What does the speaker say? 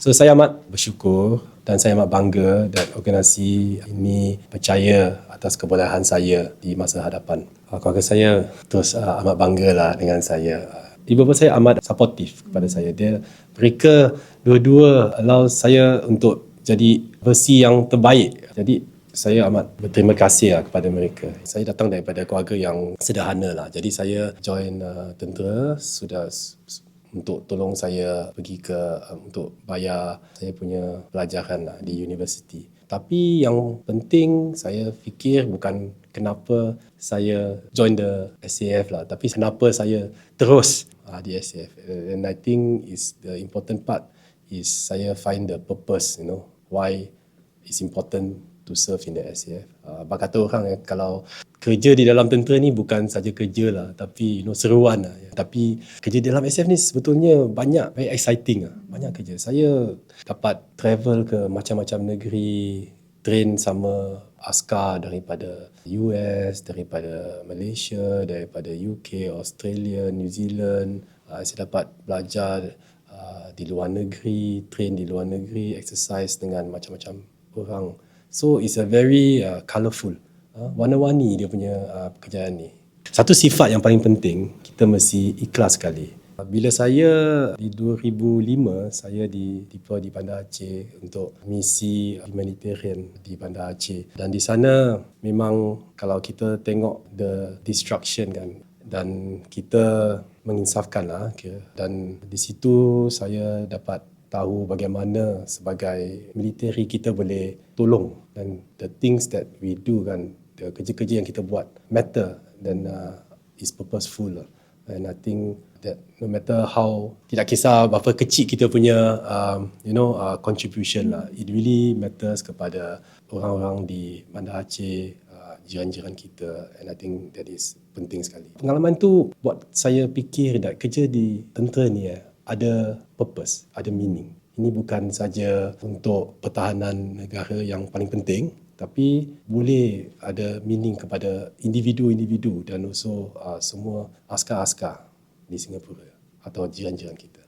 So saya amat bersyukur dan saya amat bangga dan organisasi ini percaya atas kebolehan saya di masa hadapan. Uh, keluarga saya terus uh, amat banggalah dengan saya. Ibu bapa saya amat supportive kepada saya. Dia mereka dua-dua allow saya untuk jadi versi yang terbaik. Jadi saya amat berterima kasih lah kepada mereka. Saya datang daripada keluarga yang sederhana lah. Jadi saya join uh, tentera sudah untuk tolong saya pergi ke um, untuk bayar saya punya pelajaran lah di universiti. Tapi yang penting saya fikir bukan kenapa saya join the SAF lah, tapi kenapa saya terus uh, di SAF. And I think is the important part is saya find the purpose, you know, why it's important to serve in the SAF. Uh, kata orang eh, kalau kerja di dalam tentera ni bukan saja kerja lah tapi you know seruan lah. Ya. Tapi kerja di dalam SAF ni sebetulnya banyak very exciting lah. Banyak kerja. Saya dapat travel ke macam-macam negeri, train sama askar daripada US, daripada Malaysia, daripada UK, Australia, New Zealand. Uh, saya dapat belajar uh, di luar negeri, train di luar negeri, exercise dengan macam-macam orang So it's a very uh, colourful. Uh, warna-warni dia punya uh, pekerjaan ni. Satu sifat yang paling penting, kita mesti ikhlas sekali. Bila saya di 2005, saya di deploy di Bandar Aceh untuk misi humanitarian di Bandar Aceh. Dan di sana memang kalau kita tengok the destruction kan dan kita menginsafkan lah. Dan di situ saya dapat tahu bagaimana sebagai military kita boleh tolong dan the things that we do kan the kerja-kerja yang kita buat matter dan uh, is purposeful lah. and I think that no matter how tidak kisah berapa kecil kita punya um, you know uh, contribution lah it really matters kepada orang-orang di Bandar Aceh uh, jiran-jiran kita and I think that is penting sekali pengalaman tu buat saya fikir that kerja di tentera ni eh, ada purpose, ada meaning. Ini bukan saja untuk pertahanan negara yang paling penting, tapi boleh ada meaning kepada individu-individu dan also uh, semua askar-askar di Singapura atau jiran-jiran kita.